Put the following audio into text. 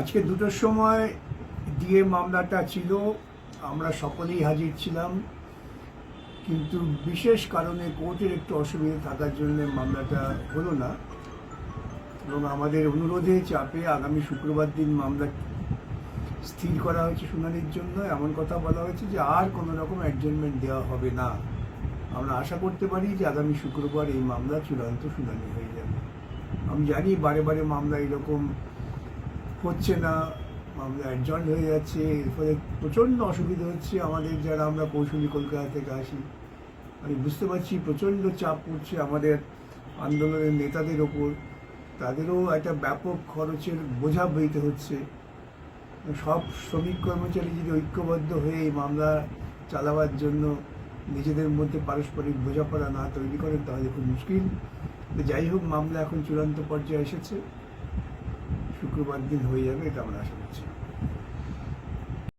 আজকে দুটোর সময় ডিএ মামলাটা ছিল, আমরা সকলেই হাজির ছিলাম, কিন্তু বিশেষ কারণে কোর্টের একটু অসুবিধা থাকার জন্য মামলাটা হলো না। এবং আমাদের অনুরোধে চাপে আগামী শুক্রবার দিন মামলা স্থির করা হয়েছে শুনানির জন্য। এমন কথা বলা হয়েছে যে আর কোনো রকম অ্যাডজমেন্ট দেওয়া হবে না। আমরা আশা করতে পারি যে আগামী শুক্রবার এই মামলা চূড়ান্ত শুনানি হয়ে যাবে। আমি জানি বারে বারে মামলা এরকম হচ্ছে না মামলা অ্যাডজয়েন্ট হয়ে যাচ্ছে এর ফলে প্রচণ্ড অসুবিধা হচ্ছে আমাদের যারা আমরা কৌশলী কলকাতা থেকে আসি। আমি বুঝতে পারছি প্রচণ্ড চাপ পড়ছে আমাদের আন্দোলনের নেতাদের ওপর। তাদেরও একটা ব্যাপক খরচের বোঝা বইতে হচ্ছে। সব শ্রমিক কর্মচারী যদি ঐক্যবদ্ধ হয়ে এই মামলা চালাবার জন্য নিজেদের মধ্যে পারস্পরিক বোঝাপড়া না তৈরি করেন, তাহলে খুব মুশকিল। যাই হোক, মামলা এখন চূড়ান্ত পর্যায়ে এসেছে। শুক্রবার দিন হয়ে যাবে এটা আমরা আশা করছি।